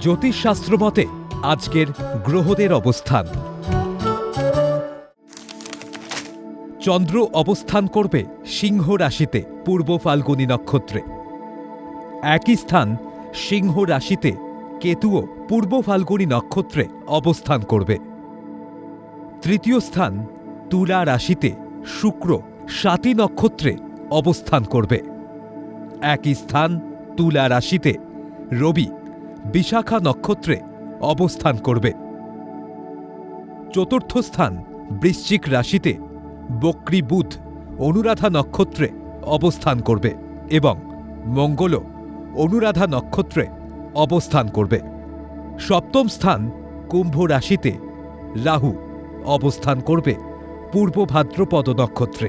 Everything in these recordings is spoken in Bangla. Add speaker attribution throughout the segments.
Speaker 1: জ্যোতিষশাস্ত্র মতে, আজকের গ্রহদের অবস্থান। চন্দ্র অবস্থান করবে সিংহ রাশিতে, পূর্ব ফাল্গুনী নক্ষত্রে। একই স্থান, সিংহ রাশিতে, কেতুও পূর্ব ফাল্গুনী নক্ষত্রে অবস্থান করবে। তৃতীয় স্থান, তুলা রাশিতে, শুক্র সাতী নক্ষত্রে অবস্থান করবে। একই স্থান, তুলা রাশিতে, রবি বিশাখা নক্ষত্রে অবস্থান করবে। চতুর্থ স্থান বৃশ্চিক রাশিতে বক্রী বুধ অনুরাধা নক্ষত্রে অবস্থান করবে এবং মঙ্গল অনুরাধা নক্ষত্রে অবস্থান করবে। সপ্তম স্থান কুম্ভ রাশিতে রাহু অবস্থান করবে পূর্ব ভাদ্রপদ নক্ষত্রে।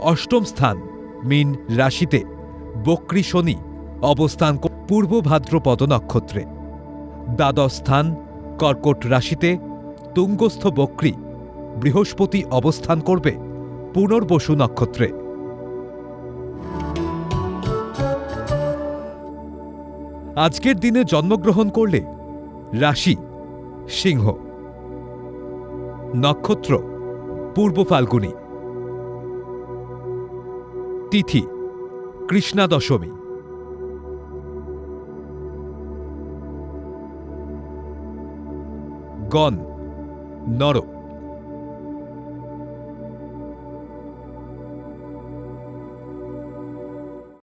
Speaker 1: অষ্টম স্থান মীন রাশিতে বক্রী শনি অবস্থান পূর্ব ভাদ্রপদ নক্ষত্রে। দ্বাদশ স্থান, কর্কট রাশিতে তুঙ্গস্থ বক্রী বৃহস্পতি অবস্থান করবে পুনর্বসু নক্ষত্রে। আজকের দিনে জন্মগ্রহণ করলে রাশি সিংহ। নক্ষত্র পূর্ব ফাল্গুনী। তিথি কৃষ্ণা দশমী গণ নর